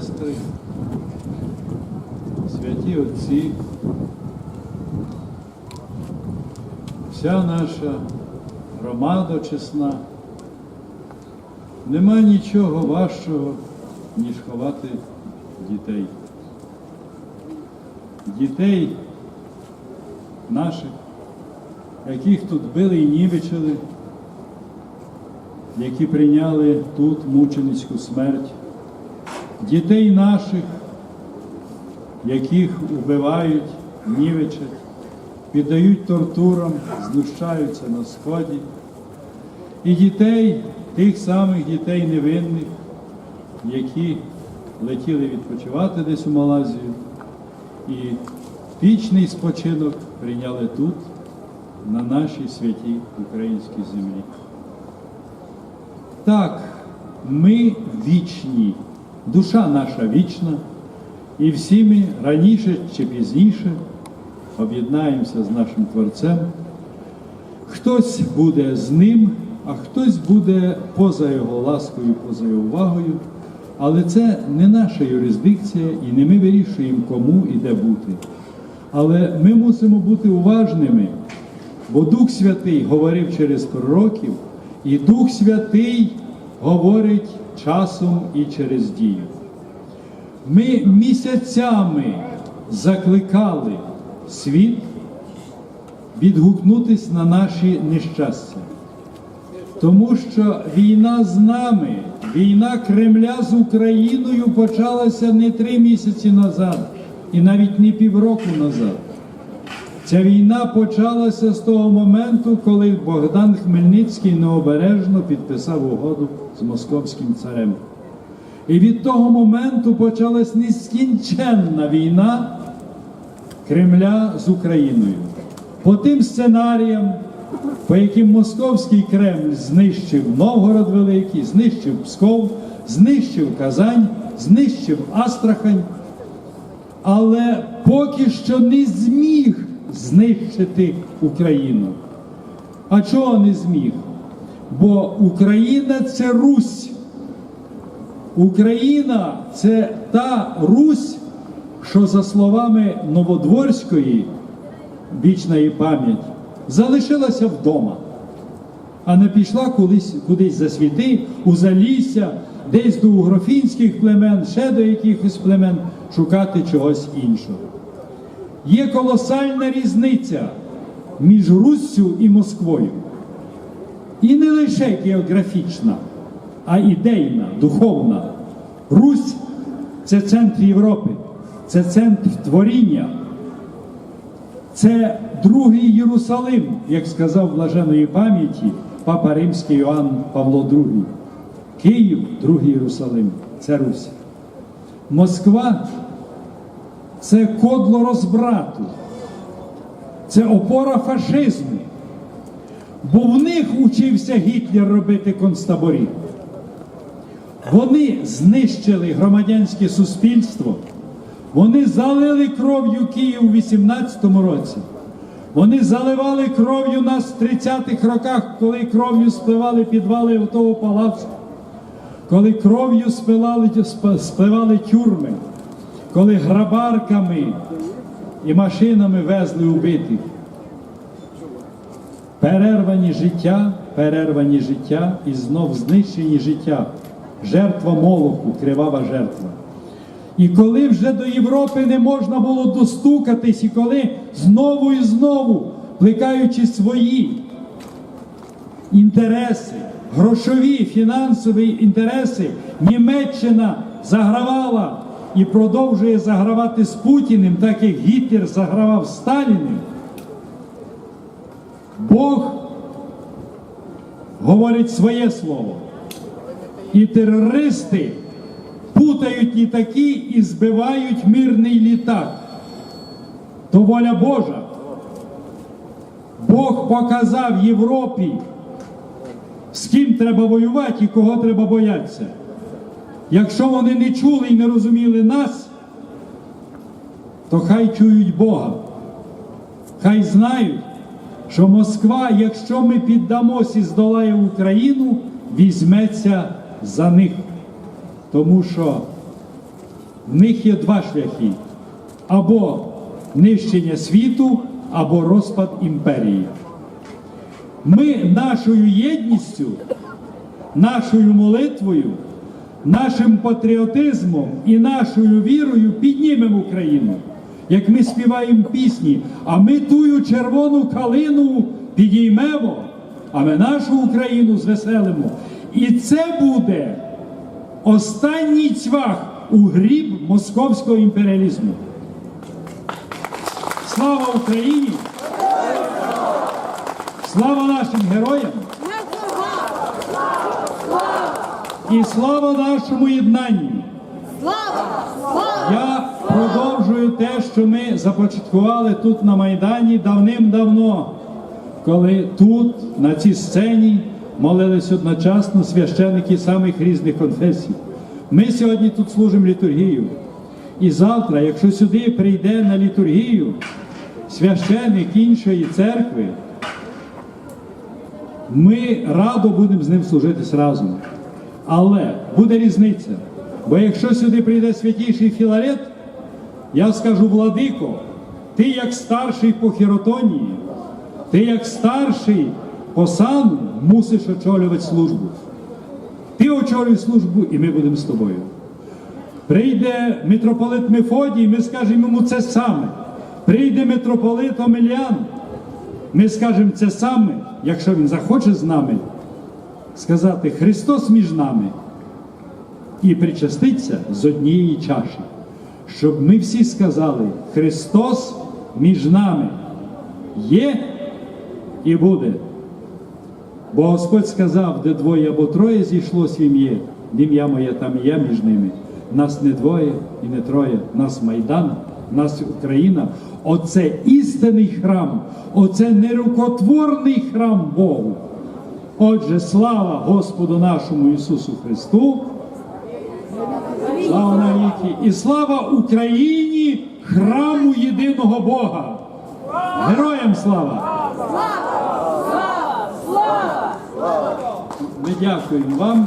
сестри, святі Отці, вся наша громада чесна, нема нічого важчого, ніж ховати дітей. Дітей наших, яких тут били і нівечили, які прийняли тут мученицьку смерть, дітей наших, яких вбивають, нівечать, піддають тортурам, знущаються на сході, і дітей, тих самих дітей невинних, які летіли відпочивати десь у Малазію, і вічний спочинок прийняли тут, на нашій святій українській землі. Так, ми вічні, душа наша вічна, і всі ми раніше чи пізніше об'єднаємося з нашим Творцем. Хтось буде з ним, а хтось буде поза його ласкою, поза його увагою. Але це не наша юрисдикція, і не ми вирішуємо, кому і де бути. Але ми мусимо бути уважними, бо Дух Святий говорив через пророків, і Дух Святий говорить часом і через дію. Ми місяцями закликали світ відгукнутись на наші нещастя. Тому що війна з нами, війна Кремля з Україною почалася не три місяці назад і навіть не півроку назад. Ця війна почалася з того моменту, коли Богдан Хмельницький необережно підписав угоду з московським царем. І від того моменту почалась нескінченна війна Кремля з Україною. По тим сценаріям, по яким Московський Кремль знищив Новгород Великий, знищив Псков, знищив Казань, знищив Астрахань, але поки що не зміг знищити Україну. А чого не зміг? Бо Україна це Русь. Україна це та Русь, що за словами Новодворської, вічна її пам'ять, залишилася вдома, а не пішла кудись, кудись за світи, у залісся, десь до угрофінських племен, ще до якихось племен шукати чогось іншого. Є колосальна різниця між Руссю і Москвою. І не лише географічна, а ідейна, духовна. Русь це центр Європи, це центр творіння, це другий Єрусалим, як сказав блаженої пам'яті Папа Римський Іоанн Павло II. Київ, другий Єрусалим, це Русь. Москва це кодло розбрату, це опора фашизму. Бо в них учився Гітлер робити концтаборі. Вони знищили громадянське суспільство, вони залили кров'ю Київ у 18-му році. Вони заливали кров'ю нас в 30-х роках, коли кров'ю спливали підвали того палацу, коли кров'ю спливали, спливали тюрми, коли грабарками і машинами везли убитих. Перервані життя, перервані життя і знов знищені життя. Жертва молоху, кривава жертва. І коли вже до Європи не можна було достукатись, і коли знову і знову, плекаючи свої інтереси, грошові, фінансові інтереси, Німеччина загравала і продовжує загравати з Путіним, так як Гітлер загравав Сталіним. Бог говорить своє слово. І терористи путають літаки і збивають мирний літак. То воля Божа. Бог показав Європі, з ким треба воювати і кого треба боятися. Якщо вони не чули і не розуміли нас, то хай чують Бога. Хай знають, що Москва, якщо ми піддамось і здолає Україну, візьметься за них. Тому що в них є два шляхи: або нищення світу, або розпад імперії. Ми нашою єдністю, нашою молитвою, нашим патріотизмом і нашою вірою піднімемо Україну. Як ми співаємо пісні, а ми тую червону калину підіймемо, а ми нашу Україну звеселимо. І це буде останній цвях у гріб московського імперіалізму. Слава Україні! Слава нашим героям! І слава нашому єднанню! Слава! Слава! Я продовжую те, що ми започаткували тут на Майдані давним-давно, коли тут, на цій сцені, молились одночасно священики самих різних конфесій. Ми сьогодні тут служимо літургію. І завтра, якщо сюди прийде на літургію священик іншої церкви, ми радо будемо з ним служити разом. Але буде різниця. Бо якщо сюди прийде святіший Філарет, я скажу, владико, ти як старший по хіротонії, ти як старший по сану мусиш очолювати службу. Ти очолюй службу, і ми будемо з тобою. Прийде митрополит Мефодій, ми скажемо йому це саме. Прийде митрополит Омелян, ми скажемо це саме, якщо він захоче з нами сказати Христос між нами і причаститься з однієї чаші, щоб ми всі сказали, Христос між нами є і буде. Бо Господь сказав, де двоє або троє зійшлось в ім'я, ім'я моє там і я між ними. Нас не двоє і не троє, нас Майдан, нас Україна. Оце істинний храм, оце нерукотворний храм Богу. Отже, слава Господу нашому Ісусу Христу. Слава навіки. І слава Україні, храму єдиного Бога. Героям слава! Ми дякуємо вам.